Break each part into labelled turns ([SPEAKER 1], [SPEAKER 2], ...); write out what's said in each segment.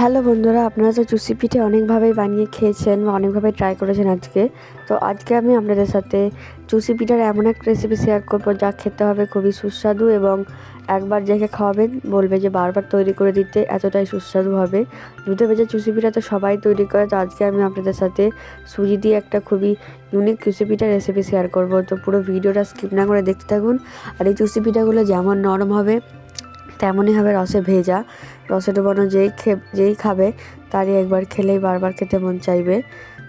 [SPEAKER 1] Hello বন্ধুরা, আপনারা তো চুষি পিঠে অনেকভাবেই বানিয়ে খেয়েছেন বা অনেকভাবে ট্রাই করেছেন আজকে। তো আজকে আমি আপনাদের সাথে চুষি পিঠার এমন একটা রেসিপি শেয়ার করব যা খেতে হবে খুবই সুস্বাদু এবং একবার যাকে খাওয়াবেন, বলবে যে বারবার তৈরি করে দিতে এতটাই সুস্বাদু হবে। দুধে ভেজে চুষি পিঠা তো সবাই তৈরি করে, তো আজকে আমি আপনাদের সাথে সুজি দিয়ে একটা খুবই ইউনিক চুষি পিঠার রেসিপি শেয়ার করব। তো পুরো ভিডিওটা স্কিপ না করে দেখতে থাকুন। আর এই চুষি পিঠাগুলো যেমন নরম হবে তেমনই হবে রসে ভেজা। রসে ডোবানো যেই খে যেই খাবে, তারই একবার খেলেই বারবার খেতে মন চাইবে।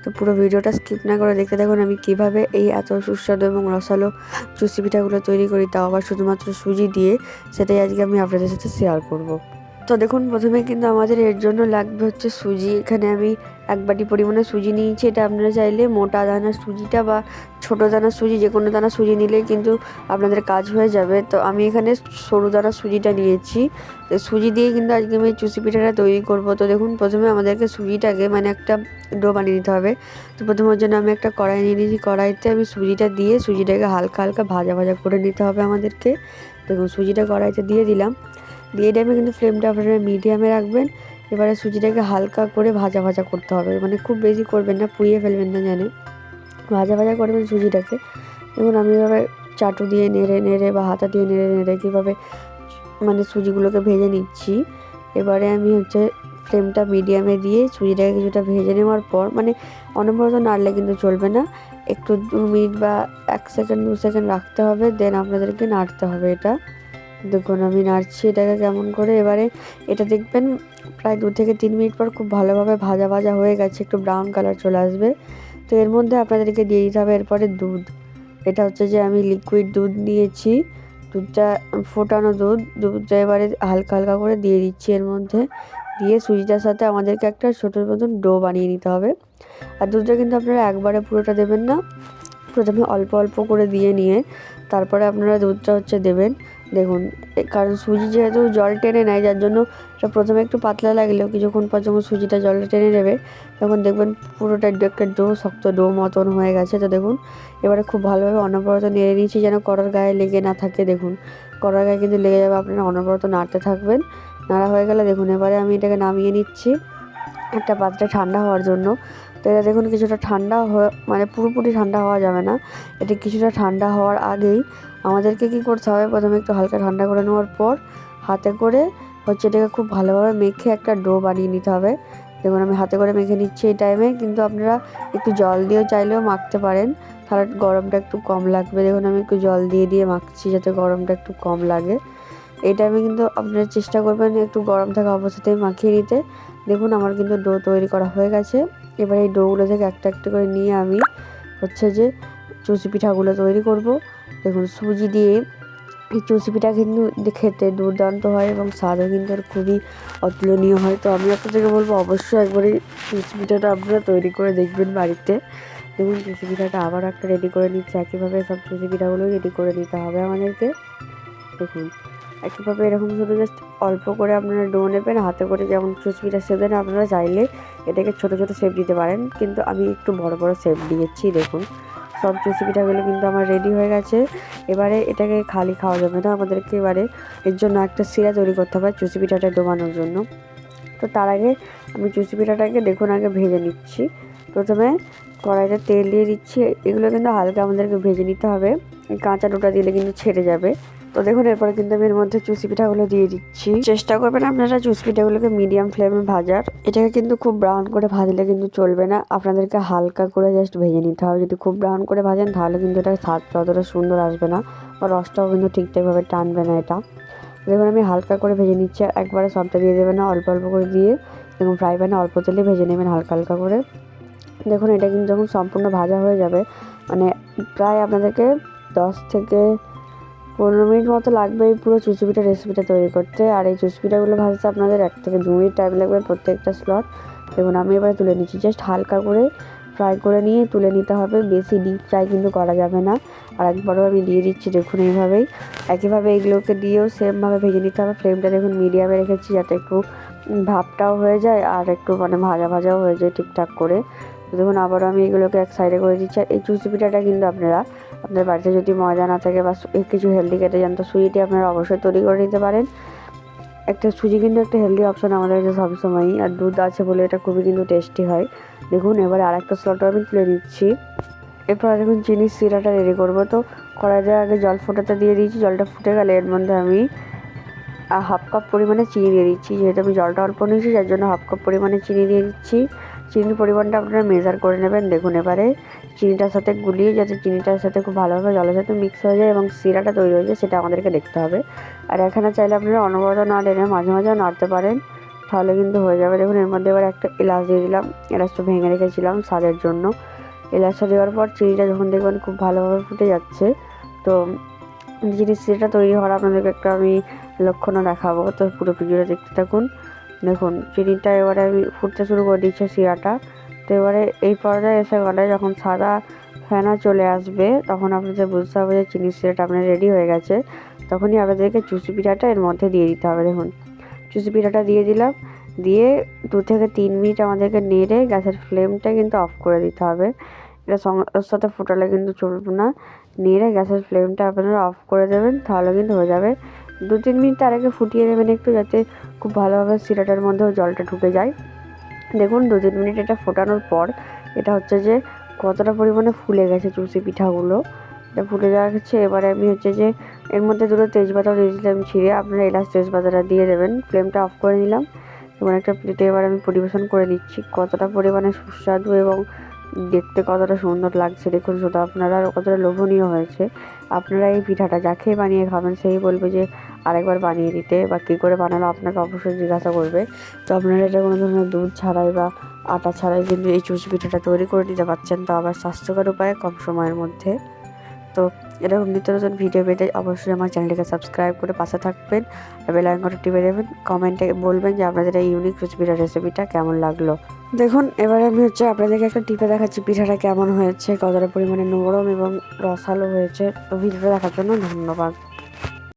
[SPEAKER 1] তো পুরো ভিডিওটা স্কিপ না করে দেখতে দেখুন আমি কীভাবে এই এত সুস্বাদু এবং রসালো চুষি পিঠাগুলো তৈরি করি, তাও আবার শুধুমাত্র সুজি দিয়ে, সেটাই আজকে আমি আপনাদের সাথে শেয়ার করব। তো দেখুন, প্রথমে কিন্তু আমাদের এর জন্য লাগবে হচ্ছে সুজি। এখানে আমি এক বাটি পরিমাণে সুজি নিয়েছি। এটা আপনারা চাইলে মোটা দানার সুজিটা বা ছোটো দানার সুজি যে কোনো দানা সুজি নিলে কিন্তু আপনাদের কাজ হয়ে যাবে। তো আমি এখানে সরু দানার সুজিটা নিয়েছি। সুজি দিয়ে কিন্তু আজকে আমি চুষি পিঠাটা তৈরি করব। তো দেখুন, প্রথমে আমাদেরকে সুজিটাকে মানে একটা ডো বানিয়ে নিতে হবে। তো প্রথমের জন্য আমি একটা কড়াই নিয়ে নিয়েছি। কড়াইতে আমি সুজিটা দিয়ে সুজিটাকে হালকা হালকা ভাজা ভাজা করে নিতে হবে আমাদেরকে। দেখুন, সুজিটা কড়াইতে দিয়ে দিলাম। দিয়ে টাইমে কিন্তু ফ্লেমটা আপনারা মিডিয়ামে রাখবেন। এবারে সুজিটাকে হালকা করে ভাজা ভাজা করতে হবে। মানে খুব বেশি করবেন না, পুড়িয়ে ফেলবেন না জানে। ভাজা ভাজা করবেন সুজিটাকে। দেখুন, আমি এভাবে চাটু দিয়ে নেড়ে নেড়ে বা হাতা দিয়ে নেড়ে নেড়ে কীভাবে মানে সুজিগুলোকে ভেজে নিচ্ছি। এবারে আমি হচ্ছে ফ্লেমটা মিডিয়ামে দিয়ে সুজিটাকে কিছুটা ভেজে নেওয়ার পর মানে অনবরত নাড়লে কিন্তু চলবে না। একটু দু মিনিট বা এক সেকেন্ড দু সেকেন্ড রাখতে হবে দেন আপনাদেরকে নাড়তে হবে এটা। দেখুন, আমি নাড়ছি এটাকে কেমন করে। এবারে এটা দেখবেন, প্রায় দু থেকে তিন মিনিট পর খুব ভালোভাবে ভাজা ভাজা হয়ে গেছে, একটু ব্রাউন কালার চলে আসবে। তো এর মধ্যে আপনাদেরকে দিয়ে দিতে হবে এরপরে দুধ। এটা হচ্ছে যে আমি লিকুইড দুধ নিয়েছি। দুধটা, ফোটানো দুধ। দুধটা এবারে হালকা হালকা করে দিয়ে দিচ্ছি এর মধ্যে। দিয়ে সুজিটার সাথে আমাদেরকে একটা ছোটো মতন ডো বানিয়ে নিতে হবে। আর দুধটা কিন্তু আপনারা একবারে পুরোটা দেবেন না। প্রথমে অল্প অল্প করে দিয়ে নিয়ে তারপরে আপনারা দুধটা হচ্ছে দেবেন। দেখুন কারণ সুজি যেহেতু জল টেনে নেয়, যার জন্য এটা প্রথমে একটু পাতলা লাগলেও কিছুক্ষণ পর যখন সুজিটা জলটা টেনে নেবে, তখন দেখবেন পুরোটা একটা ডো, শক্ত ডো মতন হয়ে গেছে। তো দেখুন, এবারে খুব ভালোভাবে অনবরত নেড়ে নিয়েছি যেন কড়ার গায়ে লেগে না থাকে। দেখুন কড়ার গায়ে কিন্তু লেগে যাবে, আপনারা অনবরত নাড়তে থাকবেন। নাড়া হয়ে গেলে দেখুন, এবারে আমি এটাকে নামিয়ে নিচ্ছি। একটা পাত্রে ঠান্ডা হওয়ার জন্য। তো এটা দেখুন কিছুটা ঠান্ডা মানে পুরোপুরি ঠান্ডা হওয়া যাবে না। এটা কিছুটা ঠান্ডা হওয়ার আগেই আমাদেরকে কি করতে হবে? প্রথমে একটু হালকা ঠান্ডা করে নেওয়ার পর হাতে করে হচ্ছে এটাকে খুব ভালোভাবে মেখে একটা ডো বানিয়ে নিতে হবে। দেখুন আমি হাতে করে মেখে নিচ্ছি এই টাইমে কিন্তু আপনারা একটু জল দিয়েও চাইলেও মাখতে পারেন। তাহলে গরমটা একটু কম লাগবে। দেখুন আমি একটু জল দিয়ে দিয়ে মাখছি যাতে গরমটা একটু কম লাগে। এই টাইমে কিন্তু আপনারা চেষ্টা করবেন একটু গরম থাকা অবস্থাতেই মাখিয়ে নিতে। দেখুন, আমার কিন্তু ডো তৈরি করা হয়ে গেছে। এবার এই ডোগুলো থেকে একটা একটা করে নিয়ে আমি হচ্ছে যে চুষি পিঠাগুলো তৈরি করব। দেখুন, সুজি দিয়ে এই চুষি পিঠা কিন্তু খেতে দুর্দান্ত হয় এবং স্বাদও কিন্তু খুবই অতুলনীয় হয়। তো আমি আপনাদেরকে বলব, অবশ্যই একবার এই চুষি পিঠাটা আপনারা তৈরি করে দেখবেন বাড়িতে। দেখুন চুষি পিঠাটা আবার একটা রেডি করে নিচ্ছে। একইভাবে সব চুষি পিঠাগুলো রেডি করে নিতে হবে আমাদেরকে। দেখুন। একইভাবে এরকম শুধু জাস্ট অল্প করে আপনারা ডো নেবেন, হাতে করে যেমন চুচপিটা শেপ দেন আপনারা চাইলে এটাকে ছোটো ছোটো শেপ দিতে পারেন। কিন্তু আমি একটু বড় বড় শেপ দিয়েছি, দেখুন। সব পিঠাগুলো কিন্তু আমার রেডি হয়ে গেছে। এবারে এটাকে খালি খাওয়া যাবে না। আমাদেরকে এবারে এর জন্য একটা শিরা তৈরি করতে হবে চুচি পিঠাটা ডোবানোর জন্য। তো তার আগে আমি চুচি পিঠাটাকে দেখুন, আগে ভেজে নিচ্ছি। প্রথমে কড়াইতে তেল দিয়ে দিচ্ছি। এগুলো কিন্তু হালকা আমাদেরকে ভেজে নিতে হবে। কাঁচা ডোটা দিলে কিন্তু ছেড়ে যাবে। তো দেখুন, এরপরে কিন্তু আমি এর মধ্যে চুষি পিঠাগুলো দিয়ে দিচ্ছি। চেষ্টা করবেন আপনারা চুষি পিঠাগুলোকে মিডিয়াম ফ্লেমে ভাজার। এটাকে কিন্তু খুব ব্রাউন করে ভাজলে কিন্তু চলবে না। আপনাদেরকে হালকা করে জাস্ট ভেজে নিতে হবে। যদি খুব ব্রাউন করে ভাজেন, তাহলে কিন্তু এটা স্বাদ ততটা সুন্দর আসবে না বা রসটাও কিন্তু ঠিকঠাকভাবে টানবে না এটা। দেখুন, আমি হালকা করে ভেজে নিচ্ছি। আর একবারে সবটা দিয়ে দেবেন না, অল্প অল্প করে দিয়ে এবং ফ্রাই প্যানে অল্প তেলে ভেজে নেবেন হালকা হালকা করে। দেখুন, এটা কিন্তু যখন সম্পূর্ণ ভাজা হয়ে যাবে মানে প্রায় আপনাদেরকে দশ থেকে পনেরো মিনিট মতো লাগবে এই পুরো চুচুপিটা রেসিপিটা তৈরি করতে। আর এই চুচুপিটাগুলো ভাজতে আপনাদের এক থেকে দু মিনিট টাইম লাগবে প্রত্যেকটা স্লট দেখুন, আমি এবার তুলে নিচ্ছি। জাস্ট হালকা করে ফ্রাই করে নিয়ে তুলে নিতে হবে। বেশি ডিপ ফ্রাই কিন্তু করা যাবে না। আর একবারও আমি দিয়ে দিচ্ছি, দেখুন এইভাবেই। একইভাবে এইগুলোকে দিয়েও সেমভাবে ভেজে নিতে হবে। ফ্লেমটা দেখুন মিডিয়ামে রেখেছি যাতে একটু ভাবটাও হয়ে যায় আর একটু মানে ভাজা ভাজাও হয়ে যায় ঠিকঠাক করে। দেখুন, আবারও আমি এগুলোকে এক সাইডে করে দিচ্ছি। আর এই চুচি পিঠাটা কিন্তু আপনারা আপনার বাড়িতে যদি ময়দা না থাকে বা কিছু হেলদি খেতে যান তো সুজিটি আপনারা অবশ্যই তৈরি করে নিতে পারেন। একটা সুজি কিন্তু একটা হেলদি অপশান আমাদের কাছে সবসময়ই, আর দুধ আছে বলে এটা খুবই কিন্তু টেস্টি হয়। দেখুন, এবারে আরেকটা স্লটও আমি তুলে নিচ্ছি। এরপর দেখুন, চিনির সিরাটা রেডি করব। তো কড়াইতে আগে জল ফোটাতে দিয়ে দিয়েছি। জলটা ফুটে গেলে এর মধ্যে আমি হাফ কাপ পরিমাণে চিনি দিয়ে দিচ্ছি। যেহেতু আমি জলটা অল্প নিয়েছি, যার জন্য হাফ কাপ পরিমাণে চিনি দিয়ে দিচ্ছি। চিনির পরিমাণটা আপনারা মেজার করে নেবেন। দেখুন, এবারে চিনিটার সাথে গুলিয়ে যাতে চিনিটার সাথে খুব ভালোভাবে জলের সাথে মিক্স হয়ে যায় এবং সিরাটা তৈরি হয়ে যায়, সেটা আমাদেরকে দেখতে হবে। আর এখানে চাইলে আপনারা অনবরত না টেনে মাঝে মাঝে নাড়তে পারেন, তাহলে কিন্তু হয়ে যাবে। দেখুন, এর মধ্যে এবার একটা এলাচ দিয়ে দিলাম। এলাচটা ভেঙে রেখেছিলাম স্বাদের জন্য। এলাচটা দেওয়ার পর চিনিটা যখন দেখবেন খুব ভালোভাবে ফুটে যাচ্ছে, তো জিনিস সেটা তৈরি হওয়ার আপনাদেরকে একটা আমি লক্ষণও দেখাবো, তো পুরো ভিডিওটা দেখতে থাকুন। দেখুন চিনিটা এবারে আমি ফুটতে শুরু করে দিচ্ছে শিরাটা, তো এবারে এই পর্যায়ে এসে গেলে যখন সাদা ফেনা চলে আসবে, তখন আপনাদের বুঝতে হবে যে চিনির শিরাটা আপনার রেডি হয়ে গেছে। তখনই আপনাদেরকে চুষি পিঠাটা এর মধ্যে দিয়ে দিতে হবে, দেখুন। চুষি পিঠাটা দিয়ে দিলাম, দিয়ে দু থেকে তিন মিনিট আমাদেরকে নেড়ে গ্যাসের ফ্লেমটা কিন্তু অফ করে দিতে হবে। এটা সঙ্গে সাথে ফোটালে কিন্তু চলবে না। নেড়ে গ্যাসের ফ্লেমটা আপনারা অফ করে দেবেন, তাহলে কিন্তু হয়ে যাবে দু তিন মিনিট তার আগে ফুটিয়ে দেবেন একটু যাতে খুব ভালোভাবে সিরাটার মধ্যেও জলটা ঢুকে যায়। দেখুন দু তিন মিনিট এটা ফোটানোর পর এটা হচ্ছে যে কতটা পরিমাণে ফুলে গেছে চুষি পিঠাগুলো। এটা ফুলে যাওয়া গেছে এবারে আমি হচ্ছে যে এর মধ্যে দুটো তেজপাতাও দিয়ে দিলাম ছিঁড়ে। আপনারা এলাচ তেজপাতাটা দিয়ে দেবেন, ফ্লেমটা অফ করে নিলাম। এবং একটা প্লেটে এবার আমি পরিবেশন করে নিচ্ছি কতটা পরিমাণে সুস্বাদু এবং দেখতে কতটা সুন্দর লাগছে। দেখুন, শুধু আপনারা কতটা লোভনীয় হয়েছে। আপনারা এই পিঠাটা যাকে বানিয়ে খাবেন, সেই বলবে যে আরেকবার বানিয়ে দিতে বা কী করে বানালো আপনাকে অবশ্যই জিজ্ঞাসা করবে। তো আপনারা এটা কোনো ধরনের দুধ ছাড়াই বা আটা ছাড়াই কিন্তু এই চুষি পিঠাটা তৈরি করে দিতে পারছেন, তো আবার স্বাস্থ্যকর উপায়ে কম সময়ের মধ্যে। তো এরকম নিত্য নতুন ভিডিও পেতে অবশ্যই আমার চ্যানেলটিকে সাবস্ক্রাইব করে পাশে থাকবেন বেল আইকনটা টিপে দেবেন। কমেন্টে বলবেন যে আপনাদের এই ইউনিক পিঠার রেসিপিটা কেমন লাগল। দেখুন, এবারে আমি হচ্ছে আপনাদেরকে একটা টিপে দেখাচ্ছি পিঠাটা কেমন হয়েছে, কতটা পরিমাণে নরম এবং রসালো হয়েছে। তো ভিডিওটা দেখার জন্য ধন্যবাদ।